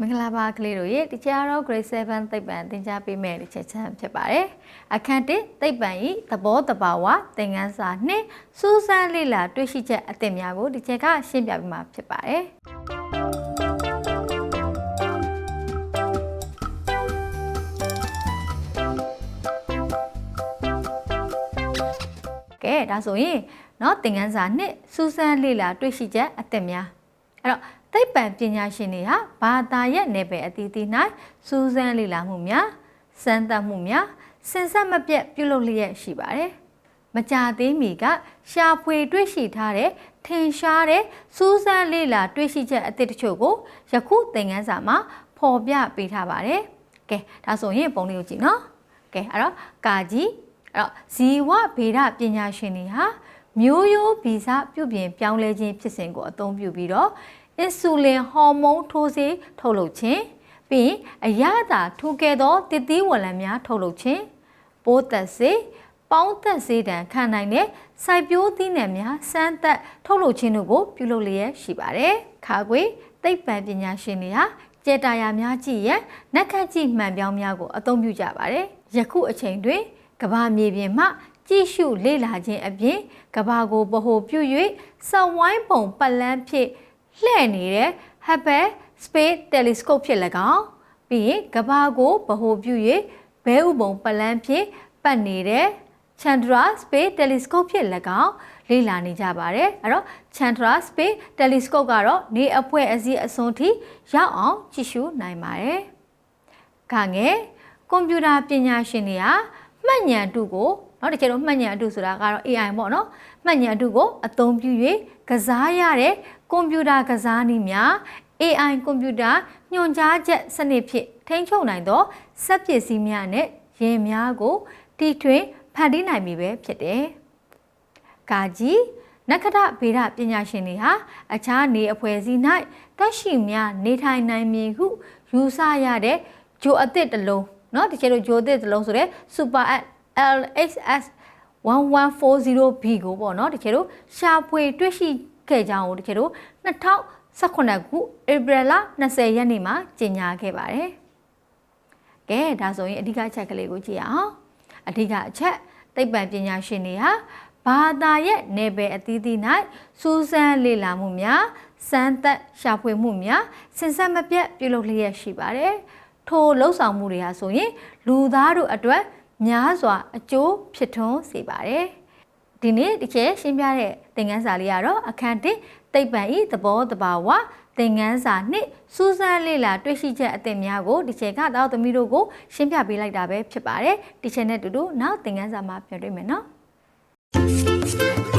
မင်္ဂလာပါကလေးတို့ရေဒီချာတော့ grade 7သိပ္ပံသင်ကြားပေးမယ့်ဒီချက်ချမ်းဖြစ်ပါတယ်အခန်း1သိပ္ပံဤသဘောတဘာဝသင်ခန်းစာ2စူးစမ်းလေ့လာတွေ့ရှိချက်အသစ်များကိုဒီချက်ကရှင်းပြပေးမှာဖြစ်ပါတယ်ကဲဒါဆိုရင်เนาะသင်ခန်းစာ2စူးစမ်းလေ့လာတွေ့ရှိချက်အသစ်များ အဲ့တော့သိပ္ပံပညာရှင်တွေဟာဘာသာရဲ့နယ်ပယ်အသီးသီး၌စူးစမ်းလေ့လာမှုများစမ်းသပ်မှုများစင်ဆက်မပြတ်ပြုလုပ်လျက်ရှိပါတယ်။မကြာသေးမီကရှာဖွေတွေ့ရှိထားတဲ့ထင်ရှားတဲ့စူးစမ်းလေ့လာတွေ့ရှိချက်အသစ်တချို့ကိုယခုသင်ခန်းစာမှာဖော်ပြပေးထားပါတယ်။ကဲဒါဆိုရင်ပုံလေးကိုကြည့်နော်။ကဲအဲ့တော့ကာကြီးအဲ့တော့ဇီဝဗေဒပညာရှင်တွေဟာ မျိုးရိုးဗီဇပြုပြင်ပြောင်းလဲခြင်းဖြစ်စဉ်ကိုအသုံးပြုပြီးတော့အင်ဆူလင်ဟော်မုန်းထိုးဆေးထုတ်လုပ်ခြင်းပြီးအရသာထူကဲသောတစ်သီးဝလံများထုတ်လုပ်ခြင်းပိုးသက်ဆေးပေါင်းသက်ဆေးတံခံနိုင်တဲ့စိုက်ပျိုးသီးနှံများစမ်းသပ်ထုတ်လုပ်ခြင်းတို့ကိုပြုလုပ်လျက်ရှိပါတယ်။ခါခွေသိပ္ပံပညာရှင်တွေဟာကျေတာယာများကြည့်ရန်နက်ခတ်ကြည့်မှန်ပြောင်းများကိုအသုံးပြုကြပါတယ်။ယခုအချိန်တွင်ကဘာမြေပြင်မှ ကြည့်ရှုလေ့လာခြင်းအပြင်ကဘာကိုဗဟိုပြု၍စဝိုင်းပုံပတ်လန်းဖြစ်လှည့်နေတဲ့ Hubble Space Telescope ဖြစ်၎င်းပြီးရင်ကဘာကိုဗဟိုပြု၍ဘဲဥပုံပတ်လန်းဖြစ်ပတ်နေတဲ့ Chandra Space Telescope ဖြစ်၎င်းလေ့လာနေကြပါတယ်အဲ့တော့ Chandra Space Telescope ကတော့နေအဖွဲအစည်းအစွန်းထိရောက်အောင်ကြည့်ရှုနိုင်ပါတယ်။ခါငယ်ကွန်ပျူတာပညာရှင်တွေဟာမှတ်ဉာဏ်တုကို เนาะတကယ်တော့မှတ်ဉာဏ်အတုဆိုတာကတော့ AI ပေါ့เนาะမှတ်ဉာဏ်အတုကိုအသုံးပြု၍ကစားရတဲ့ကွန်ပျူတာကစားနည်းများ AI ကွန်ပျူတာညွှန်ကြားချက်စနစ်ဖြင့်ထိန်းချုပ်နိုင်သောစက်ပစ္စည်းများနဲ့ယာဉ်များကိုတီထွင်ဖန်တီးနိုင်ပြီပဲဖြစ်တယ်။ကာကြီးနက္ခတဗေဒပညာရှင်တွေဟာအခြားနေအဖွဲ့အစည်း၌တက်ရှိများနေထိုင်နိုင်မည်ဟုယူဆရတဲ့ဂျိုအသစ်တစ်လုံးเนาะတကယ်လို့ဂျိုအသစ်တစ်လုံးဆိုတဲ့ Super LHS 1140B ကိုပေါ့နော်တကယ်လို့ရှာဖွေတွေ့ရှိခဲ့ကြောင်းကိုတကယ်လို့2019ခုဧပြီလ20ရက်နေ့မှာကြေညာခဲ့ပါတယ်။ကဲဒါဆိုရင်အဓိကအချက်ကလေးကိုကြည့်အောင်။အဓိကအချက်သိပ္ပံပညာရှင်တွေဟာဘာသာရဲ့နယ်ပယ်အသီးသီး၌စူးစမ်းလေ့လာမှုများစမ်းသပ်ရှာဖွေမှုများဆင်ဆက်မပြတ်ပြုလုပ်လျက်ရှိပါတယ်။ထိုလှုပ်ဆောင်မှုတွေဟာဆိုရင်လူသားတို့အတွက် များစွာအကျိုးဖြစ်ထွန်းစေပါတယ်။ဒီနေ့ဒီချက်ရှင်းပြတဲ့သင်ခန်းစာလေးကတော့အခန်း1သိပ္ပံဤသဘောတဘာဝသင်ခန်းစာနှစ်စူးစမ်းလေ့လာတွေ့ရှိချက်အသစ်များကိုဒီချက်ကတော့သမီးတို့ကိုရှင်းပြပေးလိုက်တာပဲဖြစ်ပါတယ်။ဒီချက်နဲ့တူတူနောက်သင်ခန်းစာမှာပြန်တွေ့မယ်နော်။